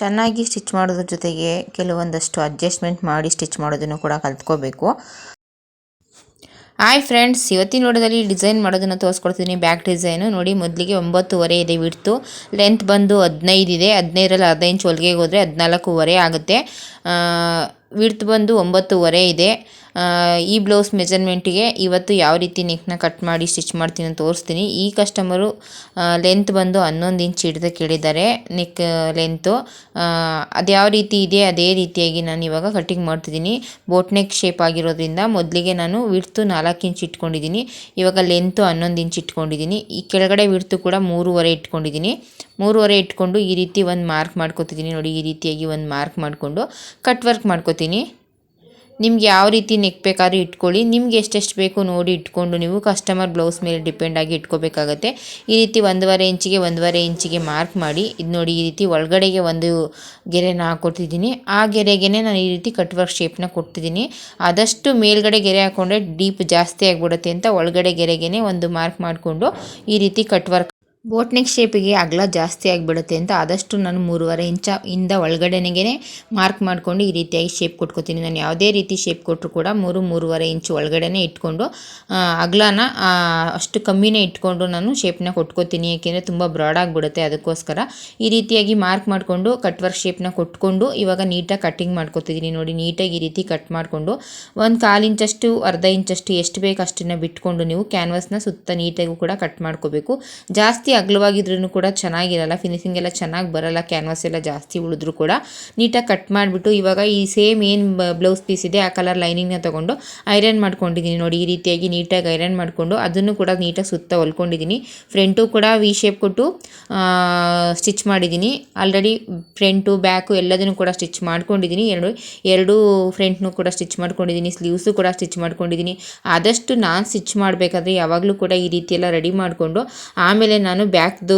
ಚೆನ್ನಾಗಿ ಸ್ಟಿಚ್ ಮಾಡೋದ್ರ ಜೊತೆಗೆ ಕೆಲವೊಂದಷ್ಟು ಅಡ್ಜಸ್ಟ್ಮೆಂಟ್ ಮಾಡಿ ಸ್ಟಿಚ್ ಮಾಡೋದನ್ನು ಕೂಡ ಕಲ್ತ್ಕೋಬೇಕು. ಹಾಯ್ ಫ್ರೆಂಡ್ಸ್, ಇವತ್ತಿನ ನೋಡೋದಲ್ಲಿ ಡಿಸೈನ್ ಮಾಡೋದನ್ನು ತೋರಿಸ್ಕೊಡ್ತೀನಿ. ಬ್ಯಾಕ್ ಡಿಸೈನು ನೋಡಿ, ಮೊದಲಿಗೆ ಒಂಬತ್ತುವರೆ ಇದೆ ಬಿಡ್ತು ಲೆಂತ್ ಬಂದು ಹದಿನೈದು ಇದೆ. ಹದಿನೈದರಲ್ಲಿ ಅರ್ಧ ಇಂಚ್ ಹೊಲಿಗೆಗೆ ಹೋದರೆ ಹದಿನಾಲ್ಕೂವರೆ ಆಗುತ್ತೆ. ವಿಡ್ತ್ ಬಂದು ಒಂಬತ್ತುವರೆ ಇದೆ. ಈ ಬ್ಲೌಸ್ ಮೆಜರ್ಮೆಂಟಿಗೆ ಇವತ್ತು ಯಾವ ರೀತಿ ನೆಕ್ನ ಕಟ್ ಮಾಡಿ ಸ್ಟಿಚ್ ಮಾಡ್ತೀನಿ ಅಂತ ತೋರಿಸ್ತೀನಿ. ಈ ಕಸ್ಟಮರು ಲೆಂತ್ ಬಂದು ಹನ್ನೊಂದು ಇಂಚ್ ಹಿಡ್ದು ಕೇಳಿದ್ದಾರೆ ನೆಕ್ ಲೆಂತು ಅದು ಯಾವ ರೀತಿ ಇದೆ, ಅದೇ ರೀತಿಯಾಗಿ ನಾನು ಇವಾಗ ಕಟ್ಟಿಂಗ್ ಮಾಡ್ತಿದ್ದೀನಿ. ಬೋಟ್ ನೆಕ್ ಶೇಪ್ ಆಗಿರೋದ್ರಿಂದ ಮೊದಲಿಗೆ ನಾನು ವಿಡ್ತು ನಾಲ್ಕು ಇಂಚ್ ಇಟ್ಕೊಂಡಿದ್ದೀನಿ. ಇವಾಗ ಲೆಂತು ಹನ್ನೊಂದು ಇಂಚ್ ಇಟ್ಕೊಂಡಿದ್ದೀನಿ. ಈ ಕೆಳಗಡೆ ವಿಡ್ತು ಕೂಡ ಮೂರುವರೆ ಇಟ್ಕೊಂಡಿದ್ದೀನಿ. ಮೂರುವರೆ ಇಟ್ಕೊಂಡು ಈ ರೀತಿ ಒಂದು ಮಾರ್ಕ್ ಮಾಡ್ಕೊತಿದ್ದೀನಿ. ನೋಡಿ, ಈ ರೀತಿಯಾಗಿ ಒಂದು ಮಾರ್ಕ್ ಮಾಡಿಕೊಂಡು ಕಟ್ ವರ್ಕ್ ಮಾಡ್ಕೊತೀನಿ. ನಿಮ್ಗೆ ಯಾವ ರೀತಿ ನೆಕ್ ಬೇಕಾದ್ರೂ ಇಟ್ಕೊಳ್ಳಿ. ನಿಮ್ಗೆ ಎಷ್ಟೆಷ್ಟು ಬೇಕು ನೋಡಿ ಇಟ್ಕೊಂಡು ನೀವು ಕಸ್ಟಮರ್ ಬ್ಲೌಸ್ ಮೇಲೆ ಡಿಪೆಂಡ್ ಆಗಿ ಇಟ್ಕೋಬೇಕಾಗತ್ತೆ. ಈ ರೀತಿ ಒಂದೂವರೆ ಇಂಚಿಗೆ ಒಂದೂವರೆ ಇಂಚಿಗೆ ಮಾರ್ಕ್ ಮಾಡಿ. ಇದು ನೋಡಿ ಈ ರೀತಿ ಒಳಗಡೆಗೆ ಒಂದು ಗೆರೆನ ಹಾಕ್ಕೊಡ್ತಿದ್ದೀನಿ ಆ ಗೆರೆಗೆ ನಾನು ಈ ರೀತಿ ಕಟ್ ವರ್ಕ್ ಶೇಪ್ನ ಕೊಡ್ತಿದ್ದೀನಿ ಆದಷ್ಟು ಮೇಲ್ಗಡೆ ಗೆರೆ ಹಾಕೊಂಡ್ರೆ ಡೀಪ್ ಜಾಸ್ತಿ ಆಗಿಬಿಡುತ್ತೆ ಅಂತ ಒಳಗಡೆ ಗೆರೆಗೆ ಒಂದು ಮಾರ್ಕ್ ಮಾಡಿಕೊಂಡು ಈ ರೀತಿ ಕಟ್ ವರ್ಕ್ ಬೋಟ್ ನೆಕ್ ಶೇಪಿಗೆ ಅಗಲ ಜಾಸ್ತಿ ಆಗಿಬಿಡುತ್ತೆ ಅಂತ ಆದಷ್ಟು ನಾನು ಮೂರುವರೆ ಇಂಚ ಇಂದ ಒಳಗಡೆನೆಗೆ ಮಾರ್ಕ್ ಮಾಡಿಕೊಂಡು ಈ ರೀತಿಯಾಗಿ ಶೇಪ್ ಕೊಟ್ಕೋತೀನಿ. ನಾನು ಯಾವುದೇ ರೀತಿ ಶೇಪ್ ಕೊಟ್ಟರು ಕೂಡ ಮೂರು, ಮೂರುವರೆ ಇಂಚು ಒಳಗಡೆನೆ ಇಟ್ಕೊಂಡು ಅಗಲನ ಅಷ್ಟು ಕಮ್ಮಿನೇ ಇಟ್ಕೊಂಡು ನಾನು ಶೇಪ್ನ ಕೊಟ್ಕೋತೀನಿ. ಏಕೆಂದರೆ ತುಂಬ ಬ್ರಾಡ್ ಆಗಿಬಿಡುತ್ತೆ ಅದಕ್ಕೋಸ್ಕರ. ಈ ರೀತಿಯಾಗಿ ಮಾರ್ಕ್ ಮಾಡಿಕೊಂಡು ಕಟ್ ವರ್ಕ್ ಶೇಪ್ನ ಕೊಟ್ಕೊಂಡು ಇವಾಗ ನೀಟಾಗಿ ಕಟ್ಟಿಂಗ್ ಮಾಡ್ಕೊತಿದ್ದೀನಿ. ನೋಡಿ ನೀಟಾಗಿ ಈ ರೀತಿ ಕಟ್ ಮಾಡಿಕೊಂಡು ಒಂದು ಕಾಲು ಇಂಚಷ್ಟು, ಅರ್ಧ ಇಂಚಷ್ಟು ಎಷ್ಟು ಬೇಕು ಅಷ್ಟನ್ನು ಬಿಟ್ಕೊಂಡು ನೀವು ಕ್ಯಾನ್ವಾಸ್ನ ಸುತ್ತ ನೀಟಾಗೂ ಕೂಡ ಕಟ್ ಮಾಡ್ಕೋಬೇಕು. ಜಾಸ್ತಿ ಅಗಲವಾಗಿದ್ರೂ ಕೂಡ ಚೆನ್ನಾಗಿರಲ್ಲ ಫಿನಿಶಿಂಗ್ ಎಲ್ಲ ಚೆನ್ನಾಗಿ ಬರಲ್ಲ ಕ್ಯಾನ್ವಾಸ್ ಎಲ್ಲ ಜಾಸ್ತಿ ಉಳಿದ್ರೂ ಕೂಡ. ನೀಟಾಗಿ ಕಟ್ ಮಾಡಿಬಿಟ್ಟು ಇವಾಗ ಈ ಸೇಮ್ ಏನು ಬ್ಲೌಸ್ ಪೀಸ್ ಇದೆ, ಆ ಕಲರ್ ಲೈನಿಂಗ್ನ ತೊಗೊಂಡು ಐರನ್ ಮಾಡ್ಕೊಂಡಿದ್ದೀನಿ ನೋಡಿ, ಈ ರೀತಿಯಾಗಿ ನೀಟಾಗಿ ಐರನ್ ಮಾಡಿಕೊಂಡು ಅದನ್ನು ಕೂಡ ನೀಟಾಗಿ ಸುತ್ತ ಹೊಲ್ಕೊಂಡಿದ್ದೀನಿ ಫ್ರಂಟು ಕೂಡ ವಿ ಶೇಪ್ ಕೊಟ್ಟು ಸ್ಟಿಚ್ ಮಾಡಿದ್ದೀನಿ ಆಲ್ರೆಡಿ ಫ್ರಂಟು ಬ್ಯಾಕು ಎಲ್ಲದನ್ನು ಕೂಡ ಸ್ಟಿಚ್ ಮಾಡ್ಕೊಂಡಿದ್ದೀನಿ ಎರಡು ಎರಡು ಫ್ರಂಟ್ನು ಕೂಡ ಸ್ಟಿಚ್ ಮಾಡ್ಕೊಂಡಿದ್ದೀನಿ ಸ್ಲೀವ್ಸು ಕೂಡ ಸ್ಟಿಚ್ ಮಾಡ್ಕೊಂಡಿದ್ದೀನಿ ಆದಷ್ಟು ನಾನು ಸ್ಟಿಚ್ ಮಾಡಬೇಕಾದ್ರೆ ಯಾವಾಗಲೂ ಕೂಡ ಈ ರೀತಿಯೆಲ್ಲ ರೆಡಿ ಮಾಡಿಕೊಂಡು, ಆಮೇಲೆ ನಾನು ಬ್ಯಾಕ್ದು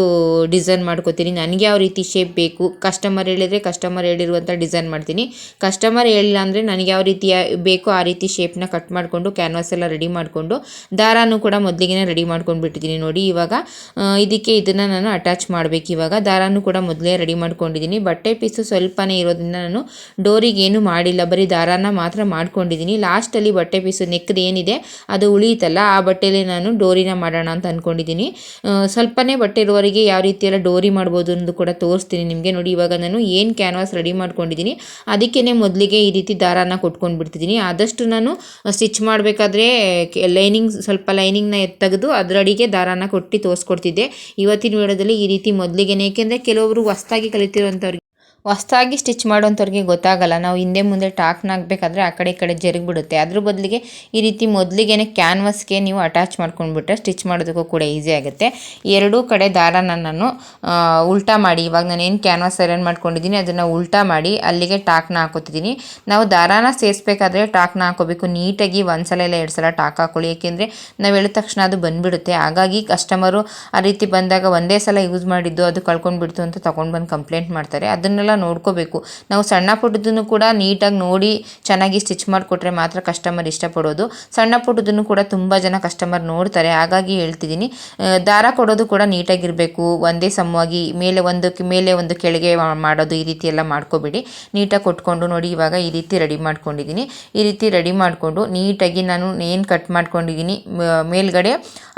ಡಿಸೈನ್ ಮಾಡ್ಕೋತೀನಿ. ನನಗೆ ಯಾವ ರೀತಿ ಶೇಪ್ ಬೇಕು ಕಸ್ಟಮರ್ ಹೇಳಿದರೆ ಕಸ್ಟಮರ್ ಹೇಳಿರುವಂಥ ಡಿಸೈನ್ ಮಾಡ್ತೀನಿ. ಕಸ್ಟಮರ್ ಹೇಳಿಲ್ಲ ಅಂದರೆ ನನಗೆ ಯಾವ ರೀತಿಯ ಬೇಕು ಆ ರೀತಿ ಶೇಪ್ನ ಕಟ್ ಮಾಡಿಕೊಂಡು ಕ್ಯಾನ್ವಾಸ್ ಎಲ್ಲ ರೆಡಿ ಮಾಡಿಕೊಂಡು, ದಾರಾನು ಕೂಡ ಮೊದಲಿಗೆ ರೆಡಿ ಮಾಡ್ಕೊಂಡು ಬಿಟ್ಟಿದ್ದೀನಿ ನೋಡಿ. ಇವಾಗ ಇದಕ್ಕೆ ಇದನ್ನು ನಾನು ಅಟ್ಯಾಚ್ ಮಾಡಬೇಕು. ಇವಾಗ ದಾರಾನು ಕೂಡ ಮೊದಲೇ ರೆಡಿ ಮಾಡ್ಕೊಂಡಿದ್ದೀನಿ ಬಟ್ಟೆ ಪೀಸು ಸ್ವಲ್ಪನೇ ಇರೋದ್ರಿಂದ ನಾನು ಡೋರಿಗೆ ಏನು ಮಾಡಿಲ್ಲ. ಬರೀ ದಾರಾನ ಮಾತ್ರ ಮಾಡ್ಕೊಂಡಿದ್ದೀನಿ ಲಾಸ್ಟಲ್ಲಿ ಬಟ್ಟೆ ಪೀಸು ನೆಕ್ದು ಏನಿದೆ ಅದು ಉಳಿಯುತ್ತಲ್ಲ ಆ ಬಟ್ಟೆಯಲ್ಲಿ ನಾನು ಡೋರಿನ ಮಾಡೋಣ ಅಂತ ಅಂದ್ಕೊಂಡಿದ್ದೀನಿ ಸ್ವಲ್ಪನೇ ಬಟ್ಟೆ ಇರುವವರಿಗೆ ಯಾವ ರೀತಿ ಎಲ್ಲ ಡೋರಿ ಮಾಡ್ಬೋದು ಅನ್ನೋದು ಕೂಡ ತೋರಿಸ್ತೀನಿ ನಿಮಗೆ ನೋಡಿ. ಇವಾಗ ನಾನು ಏನು ಕ್ಯಾನ್ವಾಸ್ ರೆಡಿ ಮಾಡ್ಕೊಂಡಿದ್ದೀನಿ. ಅದಕ್ಕೇ ಮೊದಲಿಗೆ ಈ ರೀತಿ ದಾರಾನ ಕೊಟ್ಕೊಂಡು ಬಿಡ್ತಿದ್ದೀನಿ ಆದಷ್ಟು ನಾನು ಸ್ಟಿಚ್ ಮಾಡಬೇಕಾದ್ರೆ ಲೈನಿಂಗ್ ಸ್ವಲ್ಪ ಲೈನಿಂಗ್ನ ತೆಗೆದು ಅದರಡಿಗೆ ದಾರಾನ ಕೊಟ್ಟು ತೋರಿಸ್ಕೊಡ್ತಿದ್ದೆ. ಇವತ್ತಿನ ವಿಡಿಯೋದಲ್ಲಿ ಈ ರೀತಿ ಮೊದಲಿಗೆ ಏಕೆಂದರೆ ಕೆಲವೊಬ್ಬರು ಹೊಸ್ದಾಗಿ ಕಲಿತಿರುವಂಥವ್ರಿಗೆ ಹೊಸ್ದಾಗಿ ಸ್ಟಿಚ್ ಮಾಡೋಂಥವ್ರಿಗೆ ಗೊತ್ತಾಗಲ್ಲ. ನಾವು ಹಿಂದೆ ಮುಂದೆ ಟಾಕ್ನ ಹಾಕ್ಬೇಕಾದ್ರೆ ಆ ಕಡೆ ಈ ಕಡೆ ಜರುಗ್ಬಿಡುತ್ತೆ. ಅದ್ರ ಬದಲಿಗೆ ಈ ರೀತಿ ಮೊದಲಿಗೆ ಕ್ಯಾನ್ವಸ್ಗೆ ನೀವು ಅಟ್ಯಾಚ್ ಮಾಡ್ಕೊಂಡ್ಬಿಟ್ರೆ ಸ್ಟಿಚ್ ಮಾಡೋದಕ್ಕೂ ಕೂಡ ಈಸಿ ಆಗುತ್ತೆ. ಎರಡೂ ಕಡೆ ದಾರಾನ ನಾನು ಉಲ್ಟಾ ಮಾಡಿ. ಇವಾಗ ನಾನು ಏನು ಕ್ಯಾನ್ವಾಸ್ ಐರನ್ ಮಾಡ್ಕೊಂಡಿದ್ದೀನಿ, ಅದನ್ನು ಉಲ್ಟಾ ಮಾಡಿ ಅಲ್ಲಿಗೆ ಟಾಕ್ನ ಹಾಕೋತಿದ್ದೀನಿ. ನಾವು ದಾರಾನ ಸೇರಿಸ್ಬೇಕಾದ್ರೆ ಟಾಕ್ನ ಹಾಕೋಬೇಕು. ನೀಟಾಗಿ ಒಂದ್ಸಲ ಇಲ್ಲ ಎರಡು ಸಲ ಟಾಕ್ ಹಾಕೊಳ್ಳಿ. ಏಕೆಂದರೆ ನಾವು ಹೇಳಿದ ತಕ್ಷಣ ಅದು ಬಂದುಬಿಡುತ್ತೆ. ಹಾಗಾಗಿ ಕಸ್ಟಮರು ಆ ರೀತಿ ಬಂದಾಗ ಒಂದೇ ಸಲ ಯೂಸ್ ಮಾಡಿದ್ದು ಅದು ಕಳ್ಕೊಂಡ್ಬಿಡ್ತು ಅಂತ ತೊಗೊಂಡು ಬಂದು ಕಂಪ್ಲೇಂಟ್ ಮಾಡ್ತಾರೆ. ಅದನ್ನೆಲ್ಲ ನೋಡ್ಕೋಬೇಕು. ನಾವು ಸಣ್ಣ ಪುಟ್ಟದನ್ನು ಕೂಡ ನೀಟಾಗಿ ನೋಡಿ ಚೆನ್ನಾಗಿ ಸ್ಟಿಚ್ ಮಾಡಿಕೊಟ್ರೆ ಮಾತ್ರ ಕಸ್ಟಮರ್ ಇಷ್ಟಪಡೋದು. ಸಣ್ಣ ಪುಟ್ಟದನ್ನು ಕೂಡ ತುಂಬ ಜನ ಕಸ್ಟಮರ್ ನೋಡ್ತಾರೆ. ಹಾಗಾಗಿ ಹೇಳ್ತಿದ್ದೀನಿ. ದಾರ ಕೊಡೋದು ಕೂಡ ನೀಟಾಗಿರಬೇಕು. ಒಂದೇ ಸಮವಾಗಿ ಮೇಲೆ ಒಂದಕ್ಕೆ ಮೇಲೆ ಒಂದು ಕೆಳಗೆ ಮಾಡೋದು ಈ ರೀತಿ ಎಲ್ಲ ಮಾಡ್ಕೋಬೇಡಿ. ನೀಟಾಗಿ ಕೊಟ್ಕೊಂಡು ನೋಡಿ ಇವಾಗ ಈ ರೀತಿ ರೆಡಿ ಮಾಡ್ಕೊಂಡಿದ್ದೀನಿ. ಈ ರೀತಿ ರೆಡಿ ಮಾಡಿಕೊಂಡು ನೀಟಾಗಿ ನಾನು ಏನು ಕಟ್ ಮಾಡ್ಕೊಂಡಿದ್ದೀನಿ ಮೇಲ್ಗಡೆ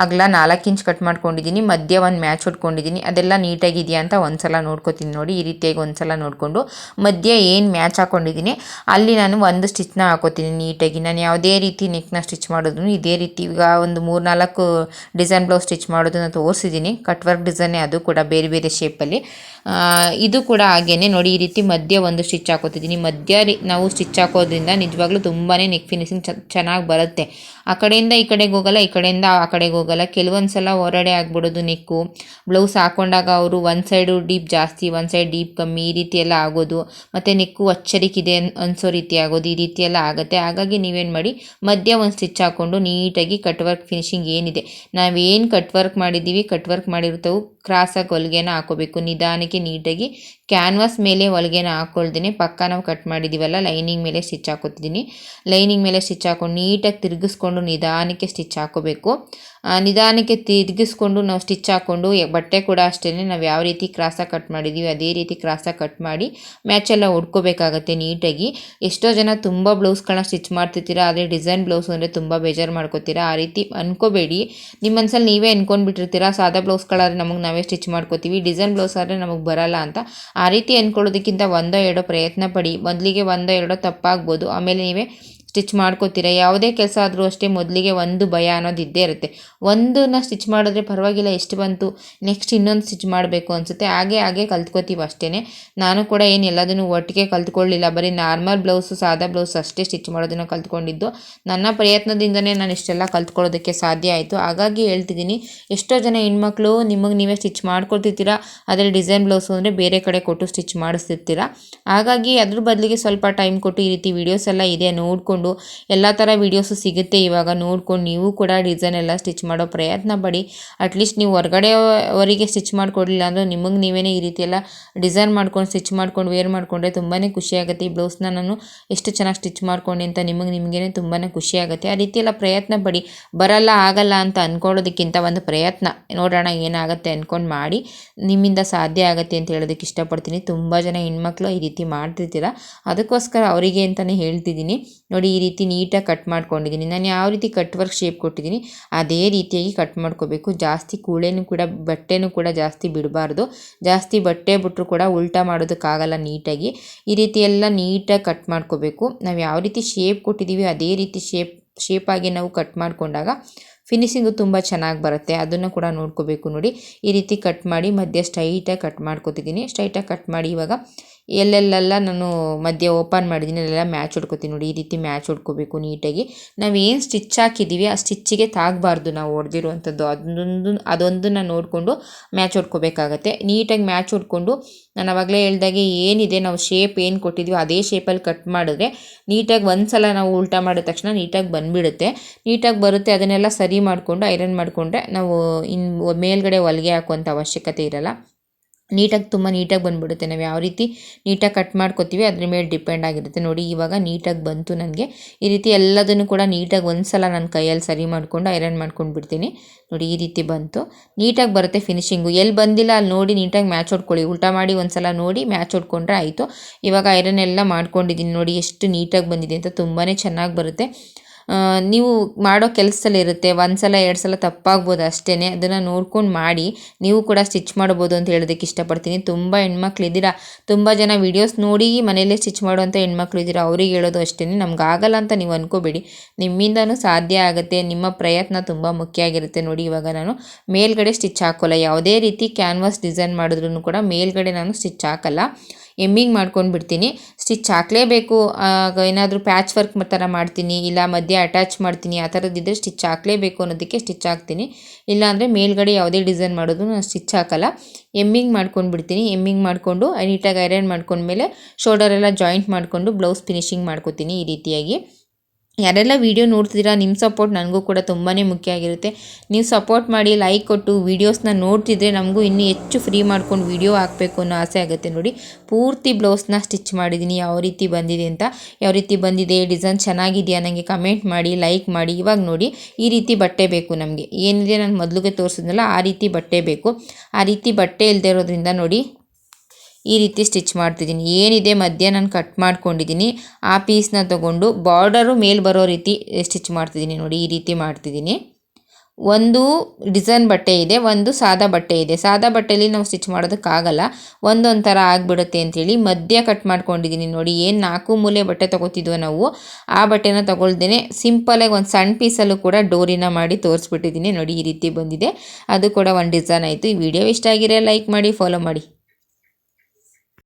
ಅಗಲ ನಾಲ್ಕು ಇಂಚ್ ಕಟ್ ಮಾಡ್ಕೊಂಡಿದ್ದೀನಿ. ಮಧ್ಯ ಒಂದು ಮ್ಯಾಚ್ ಹೊಡ್ಕೊಂಡಿದ್ದೀನಿ. ಅದೆಲ್ಲ ನೀಟಾಗಿದೆಯಾ ಅಂತ ಒಂದ್ಸಲ ನೋಡ್ಕೋತೀನಿ ನೋಡಿ. ಈ ರೀತಿಯಾಗಿ ಒಂದ್ಸಲ ನೋಡಿಕೊಂಡು ಮಧ್ಯೆ ಏನು ಮ್ಯಾಚ್ ಹಾಕೊಂಡಿದ್ದೀನಿ. ಅಲ್ಲಿ ನಾನು ಒಂದು ಸ್ಟಿಚ್ನ ಹಾಕೋತೀನಿ ನೀಟಾಗಿ. ನಾನು ಯಾವುದೇ ರೀತಿ ನೆಕ್ನ ಸ್ಟಿಚ್ ಮಾಡಿದ್ರು ಇದೇ ರೀತಿ ಈಗ ಒಂದು ಮೂರು ನಾಲ್ಕು ಡಿಸೈನ್ ಬ್ಲೌಸ್ ಸ್ಟಿಚ್ ಮಾಡೋದನ್ನು ತೋರಿಸಿದ್ದೀನಿ. ಕಟ್ ವರ್ಕ್ ಡಿಸೈನೇ ಅದು ಕೂಡ ಬೇರೆ ಬೇರೆ ಶೇಪಲ್ಲಿ ಇದು ಕೂಡ ಹಾಗೇನೆ ನೋಡಿ ಈ ರೀತಿ ಮಧ್ಯ ಒಂದು ಸ್ಟಿಚ್ ಹಾಕೋತಿದ್ದೀನಿ. ಮಧ್ಯ ನಾವು ಸ್ಟಿಚ್ ಹಾಕೋದ್ರಿಂದ ನಿಜವಾಗ್ಲೂ ತುಂಬಾ ನೆಕ್ ಫಿನಿಶಿಂಗ್ ಚೆನ್ನಾಗಿ ಬರುತ್ತೆ. ಆ ಕಡೆಯಿಂದ ಈ ಕಡೆಗೆ ಹೋಗಲ್ಲ, ಈ ಕಡೆಯಿಂದ ಆ ಕಡೆಗೆ ಹೋಗಲ್ಲ. ಕೆಲವೊಂದು ಸಲ ಹೊರಡೆ ಆಗ್ಬಿಡೋದು ನೆಕ್ಕು ಬ್ಲೌಸ್ ಹಾಕೊಂಡಾಗ ಅವರು ಒಂದು ಸೈಡು ಡೀಪ್ ಜಾಸ್ತಿ ಒಂದು ಸೈಡ್ ಡೀಪ್ ಕಮ್ಮಿ ಈ ರೀತಿ ಎಲ್ಲ ಆಗೋದು, ಮತ್ತು ನೆಕ್ಕು ಅಚ್ಚರಿಕಿದೆ ಅನ್, ಅನ್ಸೋ ರೀತಿ ಆಗೋದು, ಈ ರೀತಿಯೆಲ್ಲ ಆಗುತ್ತೆ. ಹಾಗಾಗಿ ನೀವೇನು ಮಾಡಿ, ಮಧ್ಯ ಒಂದು ಸ್ಟಿಚ್ ಹಾಕ್ಕೊಂಡು ನೀಟಾಗಿ ಕಟ್ ವರ್ಕ್ ಫಿನಿಶಿಂಗ್ ಏನಿದೆ, ನಾವೇನು ಕಟ್ ವರ್ಕ್ ಮಾಡಿದ್ದೀವಿ, ಕಟ್ ವರ್ಕ್ ಮಾಡಿರ್ತವು, ಕ್ರಾಸಾಗಿ ಹೊಲಿಗೆನ ಹಾಕೋಬೇಕು. ನಿಧಾನಕ್ಕೆ ನೀಟಾಗಿ ಕ್ಯಾನ್ವಾಸ್ ಮೇಲೆ ಹೊಲಿಗೆನ ಹಾಕ್ಕೊಳ್ದೇನೆ ಪಕ್ಕ ನಾವು ಕಟ್ ಮಾಡಿದ್ದೀವಲ್ಲ ಲೈನಿಂಗ್ ಮೇಲೆ ಸ್ಟಿಚ್ ಹಾಕೋತಿದ್ದೀನಿ ಲೈನಿಂಗ್ ಮೇಲೆ ಸ್ಟಿಚ್ ಹಾಕೊಂಡು ನೀಟಾಗಿ ತಿರುಗಿಸ್ಕೊಂಡು ನಿಧಾನಕ್ಕೆ ಸ್ಟಿಚ್ ಹಾಕೋಬೇಕು. ನಿಧಾನಕ್ಕೆ ತಿರುಗಿಸ್ಕೊಂಡು ನಾವು ಸ್ಟಿಚ್ ಹಾಕ್ಕೊಂಡು ಬಟ್ಟೆ ಕೂಡ ಅಷ್ಟೇ ನಾವು ಯಾವ ರೀತಿ ಕ್ರಾಸಾಗಿ ಕಟ್ ಮಾಡಿದ್ದೀವಿ ಅದೇ ರೀತಿ ಕ್ರಾಸಾಗಿ ಕಟ್ ಮಾಡಿ ಮ್ಯಾಚೆಲ್ಲ ಹೊಡ್ಕೋಬೇಕಾಗತ್ತೆ ನೀಟಾಗಿ. ಎಷ್ಟೋ ಜನ ತುಂಬ ಬ್ಲೌಸ್ಗಳನ್ನ ಸ್ಟಿಚ್ ಮಾಡ್ತಿರ್ತೀರಾ, ಆದರೆ ಡಿಸೈನ್ ಬ್ಲೌಸ್ ಅಂದರೆ ತುಂಬ ಬೇಜಾರು ಮಾಡ್ಕೋತೀರಾ. ಆ ರೀತಿ ಅನ್ಕೋಬೇಡಿ. ನಿಮ್ಮ ಮನಸ್ಸಲ್ಲಿ ನೀವೇ ಅನ್ಕೊಂಡ್ಬಿಟ್ಟಿರ್ತೀರಾ, ಸಾದಾ ಬ್ಲೌಸ್ಗಳಾದ್ರೆ ನಮಗೆ ನಾವೇ ಸ್ಟಿಚ್ ಮಾಡ್ಕೋತೀವಿ, ಡಿಸೈನ್ ಬ್ಲೌಸ್ ಆದರೆ ನಮಗೆ ಬರಲ್ಲ ಅಂತ. ಆ ರೀತಿ ಅಂದ್ಕೊಳ್ಳೋದಕ್ಕಿಂತ ಒಂದೋ ಎರಡೋ ಪ್ರಯತ್ನ ಪಡಿ ಮೊದಲಿಗೆ ಒಂದೋ ಎರಡೋ ತಪ್ಪಾಗ್ಬೋದು. ಆಮೇಲೆ ನೀವೇ ಸ್ಟಿಚ್ ಮಾಡ್ಕೋತೀರಾ? ಯಾವುದೇ ಕೆಲಸ ಆದರೂ ಅಷ್ಟೇ ಮೊದಲಿಗೆ ಒಂದು ಭಯ ಅನ್ನೋದು ಇದ್ದೇ ಇರುತ್ತೆ. ಒಂದನ್ನ ಸ್ಟಿಚ್ ಮಾಡಿದ್ರೆ ಪರವಾಗಿಲ್ಲ, ಎಷ್ಟು ಬಂತು, ನೆಕ್ಸ್ಟ್ ಇನ್ನೊಂದು ಸ್ಟಿಚ್ ಮಾಡಬೇಕು ಅನಿಸುತ್ತೆ. ಹಾಗೆ ಹಾಗೆ ಕಲ್ತ್ಕೋತೀವಿ ಅಷ್ಟೇ ನಾನು ಕೂಡ ಏನು ಎಲ್ಲದನ್ನು ಒಟ್ಟಿಗೆ ಕಲ್ತ್ಕೊಳ್ಳಿಲ್ಲ. ಬರೀ ನಾರ್ಮಲ್ ಬ್ಲೌಸು, ಸಾದಾ ಬ್ಲೌಸ್ ಅಷ್ಟೇ ಸ್ಟಿಚ್ ಮಾಡೋದನ್ನು ಕಲ್ತ್ಕೊಂಡಿದ್ದು. ನನ್ನ ಪ್ರಯತ್ನದಿಂದನೇ ನಾನು ಇಷ್ಟೆಲ್ಲ ಕಲ್ತ್ಕೊಳ್ಳೋದಕ್ಕೆ ಸಾಧ್ಯ ಆಯಿತು. ಹಾಗಾಗಿ ಹೇಳ್ತಿದ್ದೀನಿ, ಎಷ್ಟೋ ಜನ ಹೆಣ್ಮಕ್ಳು ನಿಮಗೆ ನೀವೇ ಸ್ಟಿಚ್ ಮಾಡ್ಕೊಡ್ತಿರ್ತೀರಾ? ಅದರಲ್ಲಿ ಡಿಸೈನ್ ಬ್ಲೌಸು ಅಂದರೆ ಬೇರೆ ಕಡೆ ಕೊಟ್ಟು ಸ್ಟಿಚ್ ಮಾಡಿಸ್ತಿರ್ತೀರಾ? ಹಾಗಾಗಿ ಅದ್ರ ಬದಲಿಗೆ ಸ್ವಲ್ಪ ಟೈಮ್ ಕೊಟ್ಟು ಈ ರೀತಿ ವಿಡಿಯೋಸ್ ಎಲ್ಲ ಇದೆ ನೋಡಿಕೊಂಡು ಎಲ್ಲ ಥರ ವೀಡಿಯೋಸು ಸಿಗುತ್ತೆ. ಇವಾಗ ನೋಡ್ಕೊಂಡು ನೀವು ಕೂಡ ಡಿಸೈನ್ ಎಲ್ಲ ಸ್ಟಿಚ್ ಮಾಡೋ ಪ್ರಯತ್ನ ಪಡಿ. ಅಟ್ಲೀಸ್ಟ್ ನೀವು ಹೊರಗಡೆ ಅವರಿಗೆ ಸ್ಟಿಚ್ ಮಾಡಿಕೊಡ್ಲಿಲ್ಲ ಅಂದರೆ ನಿಮಗೆ ನೀವೇ ಈ ರೀತಿ ಎಲ್ಲ ಡಿಸೈನ್ ಮಾಡ್ಕೊಂಡು ಸ್ಟಿಚ್ ಮಾಡ್ಕೊಂಡು ವೇರ್ ಮಾಡಿಕೊಂಡ್ರೆ ತುಂಬಾ ಖುಷಿ ಆಗುತ್ತೆ. ಈ ಬ್ಲೌಸ್ನ ನಾನು ಎಷ್ಟು ಚೆನ್ನಾಗಿ ಸ್ಟಿಚ್ ಮಾಡ್ಕೊಂಡೆ ಅಂತ ನಿಮಗೆ ನಿಮಗೇ ತುಂಬಾ ಖುಷಿ ಆಗುತ್ತೆ. ಆ ರೀತಿ ಎಲ್ಲ ಪ್ರಯತ್ನ ಪಡಿ. ಬರಲ್ಲ, ಆಗಲ್ಲ ಅಂತ ಅಂದ್ಕೊಳ್ಳೋದಕ್ಕಿಂತ ಒಂದು ಪ್ರಯತ್ನ. ನೋಡೋಣ ಏನಾಗುತ್ತೆ ಅಂದ್ಕೊಂಡು ಮಾಡಿ. ನಿಮ್ಮಿಂದ ಸಾಧ್ಯ ಆಗುತ್ತೆ ಅಂತ ಹೇಳೋದಕ್ಕೆ ಇಷ್ಟಪಡ್ತೀನಿ. ತುಂಬ ಜನ ಹೆಣ್ಮಕ್ಳು ಈ ರೀತಿ ಮಾಡ್ತಿರ್ತೀರ? ಅದಕ್ಕೋಸ್ಕರ ಅವರಿಗೆ ಅಂತಲೇ ಹೇಳ್ತಿದ್ದೀನಿ. ನೋಡಿ ಈ ರೀತಿ ನೀಟಾಗಿ ಕಟ್ ಮಾಡ್ಕೊಂಡಿದ್ದೀನಿ. ನಾನು ಯಾವ ರೀತಿ ಕಟ್ ವರ್ಕ್ ಶೇಪ್ ಕೊಟ್ಟಿದ್ದೀನಿ, ಅದೇ ರೀತಿಯಾಗಿ ಕಟ್ ಮಾಡ್ಕೋಬೇಕು. ಜಾಸ್ತಿ ಕೂಳೆನೂ ಕೂಡ, ಬಟ್ಟೆನೂ ಕೂಡ ಜಾಸ್ತಿ ಬಿಡಬಾರ್ದು. ಜಾಸ್ತಿ ಬಟ್ಟೆ ಬಿಟ್ಟರು ಕೂಡ ಉಲ್ಟಾ ಮಾಡೋದಕ್ಕಾಗಲ್ಲ ನೀಟಾಗಿ. ಈ ರೀತಿ ಎಲ್ಲ ನೀಟಾಗಿ ಕಟ್ ಮಾಡ್ಕೋಬೇಕು. ನಾವು ಯಾವ ರೀತಿ ಶೇಪ್ ಕೊಟ್ಟಿದ್ದೀವಿ, ಅದೇ ರೀತಿ ಶೇಪ್ ಶೇಪಾಗಿ ನಾವು ಕಟ್ ಮಾಡಿಕೊಂಡಾಗ ಫಿನಿಶಿಂಗು ತುಂಬ ಚೆನ್ನಾಗಿ ಬರುತ್ತೆ. ಅದನ್ನು ಕೂಡ ನೋಡ್ಕೋಬೇಕು ನೋಡಿ. ಈ ರೀತಿ ಕಟ್ ಮಾಡಿ ಮಧ್ಯೆ ಸ್ಟ್ರೈಟಾಗಿ ಕಟ್ ಮಾಡ್ಕೊತಿದ್ದೀನಿ. ಸ್ಟ್ರೈಟಾಗಿ ಕಟ್ ಮಾಡಿ ಇವಾಗ ಎಲ್ಲೆಲ್ಲೆಲ್ಲ ನಾನು ಮಧ್ಯೆ ಓಪನ್ ಮಾಡಿದ್ದೀನಿ, ಅಲ್ಲೆಲ್ಲ ಮ್ಯಾಚ್ ಹೊಡ್ಕೊತೀನಿ ನೋಡಿ, ಈ ರೀತಿ ಮ್ಯಾಚ್ ಹೊಡ್ಕೋಬೇಕು ನೀಟಾಗಿ. ನಾವು ಏನು ಸ್ಟಿಚ್ ಹಾಕಿದ್ದೀವಿ ಆ ಸ್ಟಿಚ್ಚಿಗೆ ತಾಗಬಾರ್ದು ನಾವು ಹೊಡೆದಿರುವಂಥದ್ದು ಅದೊಂದು, ಅದೊಂದನ್ನು ನೋಡಿಕೊಂಡು ಮ್ಯಾಚ್ ಹೊಡ್ಕೋಬೇಕಾಗತ್ತೆ. ನೀಟಾಗಿ ಮ್ಯಾಚ್ ಹೊಡ್ಕೊಂಡು, ನಾನು ಆವಾಗಲೇ ಹೇಳ್ದಾಗೆ ಏನಿದೆ, ನಾವು ಶೇಪ್ ಏನು ಕೊಟ್ಟಿದ್ವಿ, ಅದೇ ಶೇಪಲ್ಲಿ ಕಟ್ ಮಾಡಿದ್ರೆ ನೀಟಾಗಿ ಒಂದು ಸಲ ನಾವು ಉಲ್ಟಾ ಮಾಡಿದ ತಕ್ಷಣ ನೀಟಾಗಿ ಬಂದುಬಿಡುತ್ತೆ. ನೀಟಾಗಿ ಬರುತ್ತೆ, ಅದನ್ನೆಲ್ಲ ಸರಿ ಮಾಡಿಕೊಂಡು ಐರನ್ ಮಾಡಿಕೊಂಡ್ರೆ ನಾವು ಇನ್ನು ಮೇಲ್ಗಡೆ ಹೊಲಿಗೆ ಹಾಕುವಂಥ ಅವಶ್ಯಕತೆ ಇರಲ್ಲ. ನೀಟಾಗಿ ತುಂಬ ನೀಟಾಗಿ ಬಂದುಬಿಡುತ್ತೆ. ನಾವು ಯಾವ ರೀತಿ ನೀಟಾಗಿ ಕಟ್ ಮಾಡ್ಕೊತೀವಿ ಅದ್ರ ಮೇಲೆ ಡಿಪೆಂಡ್ ಆಗಿರುತ್ತೆ. ನೋಡಿ, ಇವಾಗ ನೀಟಾಗಿ ಬಂತು ನನಗೆ. ಈ ರೀತಿ ಎಲ್ಲದನ್ನು ಕೂಡ ನೀಟಾಗಿ ಒಂದು ಸಲ ನನ್ನ ಕೈಯಲ್ಲಿ ಸರಿ ಮಾಡಿಕೊಂಡು ಐರನ್ ಮಾಡ್ಕೊಂಡು ಬಿಡ್ತೀನಿ. ನೋಡಿ, ಈ ರೀತಿ ಬಂತು. ನೀಟಾಗಿ ಬರುತ್ತೆ ಫಿನಿಶಿಂಗು ಎಲ್ಲಿ ಬಂದಿಲ್ಲ ಅಲ್ಲಿ ನೋಡಿ, ನೀಟಾಗಿ ಮ್ಯಾಚ್ ಹೊಡ್ಕೊಳ್ಳಿ. ಉಲ್ಟಾ ಮಾಡಿ ಒಂದು ಸಲ ನೋಡಿ ಮ್ಯಾಚ್ ಹೊಡ್ಕೊಂಡ್ರೆ ಆಯಿತು. ಇವಾಗ ಐರನ್ ಎಲ್ಲ ಮಾಡ್ಕೊಂಡಿದ್ದೀನಿ. ನೋಡಿ, ಎಷ್ಟು ನೀಟಾಗಿ ಬಂದಿದೆ ಅಂತ ತುಂಬಾ ಚೆನ್ನಾಗಿ ಬರುತ್ತೆ. ನೀವು ಮಾಡೋ ಕೆಲಸದಲ್ಲಿರುತ್ತೆ ಒಂದು ಸಲ ಎರಡು ಸಲ ತಪ್ಪಾಗ್ಬೋದು ಅಷ್ಟೇ ಅದನ್ನು ನೋಡ್ಕೊಂಡು ಮಾಡಿ, ನೀವು ಕೂಡ ಸ್ಟಿಚ್ ಮಾಡ್ಬೋದು ಅಂತ ಹೇಳೋದಕ್ಕೆ ಇಷ್ಟಪಡ್ತೀನಿ. ತುಂಬ ಹೆಣ್ಮಕ್ಳು ಇದ್ದೀರಾ? ತುಂಬ ಜನ ವೀಡಿಯೋಸ್ ನೋಡಿ ಮನೆಯಲ್ಲೇ ಸ್ಟಿಚ್ ಮಾಡುವಂಥ ಹೆಣ್ಮಕ್ಳು ಇದ್ದೀರಾ? ಅವ್ರಿಗೆ ಹೇಳೋದು ಅಷ್ಟೇ ನಮ್ಗೆ ಆಗಲ್ಲ ಅಂತ ನೀವು ಅನ್ಕೋಬೇಡಿ. ನಿಮ್ಮಿಂದನೂ ಸಾಧ್ಯ ಆಗುತ್ತೆ. ನಿಮ್ಮ ಪ್ರಯತ್ನ ತುಂಬ ಮುಖ್ಯ ಆಗಿರುತ್ತೆ ನೋಡಿ ಇವಾಗ ನಾನು. ಮೇಲ್ಗಡೆ ಸ್ಟಿಚ್ ಹಾಕೋಲ್ಲ. ಯಾವುದೇ ರೀತಿ ಕ್ಯಾನ್ವಾಸ್ ಡಿಸೈನ್ ಮಾಡಿದ್ರೂ ಕೂಡ ಮೇಲ್ಗಡೆ ನಾನು ಸ್ಟಿಚ್ ಹಾಕಲ್ಲ. ಎಮ್ಮಿಂಗ್ ಮಾಡ್ಕೊಂಡು ಬಿಡ್ತೀನಿ. ಸ್ಟಿಚ್ ಹಾಕಲೇಬೇಕು. ಏನಾದರೂ ಪ್ಯಾಚ್ ವರ್ಕ್ ಥರ ಮಾಡ್ತೀನಿ. ಇಲ್ಲ ಮಧ್ಯೆ ಅಟ್ಯಾಚ್ ಮಾಡ್ತೀನಿ. ಆ ಥರದ್ದಿದ್ದರೆ ಸ್ಟಿಚ್ ಹಾಕಲೇಬೇಕು ಅನ್ನೋದಕ್ಕೆ ಸ್ಟಿಚ್ ಹಾಕ್ತೀನಿ. ಇಲ್ಲಾಂದರೆ ಮೇಲ್ಗಡೆ ಯಾವುದೇ ಡಿಸೈನ್ ಮಾಡೋದು ನಾನು ಸ್ಟಿಚ್ ಹಾಕಲ್ಲ. ಎಮ್ಮಿಂಗ್ ಮಾಡ್ಕೊಂಡು ಬಿಡ್ತೀನಿ. ಎಮ್ಮಿಂಗ್ ಮಾಡಿಕೊಂಡು ನೀಟಾಗಿ ಐರನ್ ಮಾಡ್ಕೊಂಡ್ಮೇಲೆ ಶೋಲ್ಡರ್ ಎಲ್ಲ ಜಾಯಿಂಟ್ ಮಾಡಿಕೊಂಡು ಬ್ಲೌಸ್ ಫಿನಿಶಿಂಗ್ ಮಾಡ್ಕೊತೀನಿ ಈ ರೀತಿಯಾಗಿ. ಯಾರೆಲ್ಲ ವೀಡಿಯೋ ನೋಡ್ತಿದ್ದೀರಾ ನಿಮ್ಮ ಸಪೋರ್ಟ್ ನನಗೂ ಕೂಡ ತುಂಬಾ ಮುಖ್ಯ ಆಗಿರುತ್ತೆ. ನೀವು ಸಪೋರ್ಟ್ ಮಾಡಿ ಲೈಕ್ ಕೊಟ್ಟು ವೀಡಿಯೋಸ್ನ ನೋಡ್ತಿದ್ರೆ ನಮಗೂ ಇನ್ನೂ ಹೆಚ್ಚು ಫ್ರೀ ಮಾಡ್ಕೊಂಡು ವೀಡಿಯೋ ಹಾಕಬೇಕು ಅನ್ನೋ ಆಸೆ ಆಗುತ್ತೆ ನೋಡಿ. ಪೂರ್ತಿ ಬ್ಲೌಸ್ನ ಸ್ಟಿಚ್ ಮಾಡಿದ್ದೀನಿ ಯಾವ ರೀತಿ ಬಂದಿದೆ ಅಂತ. ಯಾವ ರೀತಿ ಬಂದಿದೆ ಡಿಸೈನ್ ಚೆನ್ನಾಗಿದೆಯಾ ನನಗೆ ಕಮೆಂಟ್ ಮಾಡಿ ಲೈಕ್ ಮಾಡಿ. ಇವಾಗ ನೋಡಿ, ಈ ರೀತಿ ಬಟ್ಟೆ ಬೇಕು ನಮಗೆ. ಏನಿದೆ ನಾನು ಮೊದಲಿಗೆ ತೋರಿಸಿದ್ನಲ್ಲ, ಆ ರೀತಿ ಬಟ್ಟೆ ಬೇಕು. ಆ ರೀತಿ ಬಟ್ಟೆ ಇಲ್ಲದೆ ಇರೋದ್ರಿಂದ ನೋಡಿ ಈ ರೀತಿ ಸ್ಟಿಚ್ ಮಾಡ್ತಿದ್ದೀನಿ. ಏನಿದೆ ಮಧ್ಯ ನಾನು ಕಟ್ ಮಾಡ್ಕೊಂಡಿದ್ದೀನಿ. ಆ ಪೀಸ್ನ ತಗೊಂಡು ಬಾರ್ಡರು ಮೇಲೆ ಬರೋ ರೀತಿ ಸ್ಟಿಚ್ ಮಾಡ್ತಿದ್ದೀನಿ ನೋಡಿ, ಈ ರೀತಿ ಮಾಡ್ತಿದ್ದೀನಿ. ಒಂದು ಡಿಸೈನ್ ಬಟ್ಟೆ ಇದೆ, ಒಂದು ಸಾದಾ ಬಟ್ಟೆ ಇದೆ. ಸಾದಾ ಬಟ್ಟೆಯಲ್ಲಿ ನಾವು ಸ್ಟಿಚ್ ಮಾಡೋದಕ್ಕಾಗಲ್ಲ. ಒಂದೊಂದು ಥರ ಆಗಿಬಿಡುತ್ತೆ ಅಂಥೇಳಿ ಮಧ್ಯ ಕಟ್ ಮಾಡ್ಕೊಂಡಿದ್ದೀನಿ ನೋಡಿ, ಏನು ನಾಲ್ಕು ಮೂಲೆ ಬಟ್ಟೆ ತೊಗೋತಿದ್ವೋ ನಾವು, ಆ ಬಟ್ಟೆನ ತೊಗೊಳ್ದೇನೆ ಸಿಂಪಲಾಗಿ ಒಂದು ಸಣ್ಣ ಪೀಸಲ್ಲೂ ಕೂಡ ಡೋರಿನ ಮಾಡಿ ತೋರಿಸ್ಬಿಟ್ಟಿದ್ದೀನಿ ನೋಡಿ, ಈ ರೀತಿ ಬಂದಿದೆ. ಅದು ಕೂಡ ಒಂದು ಡಿಸೈನ್ ಆಯಿತು. ಈ ವಿಡಿಯೋ ಇಷ್ಟ ಆಗಿರೋ ಲೈಕ್ ಮಾಡಿ ಫಾಲೋ ಮಾಡಿ.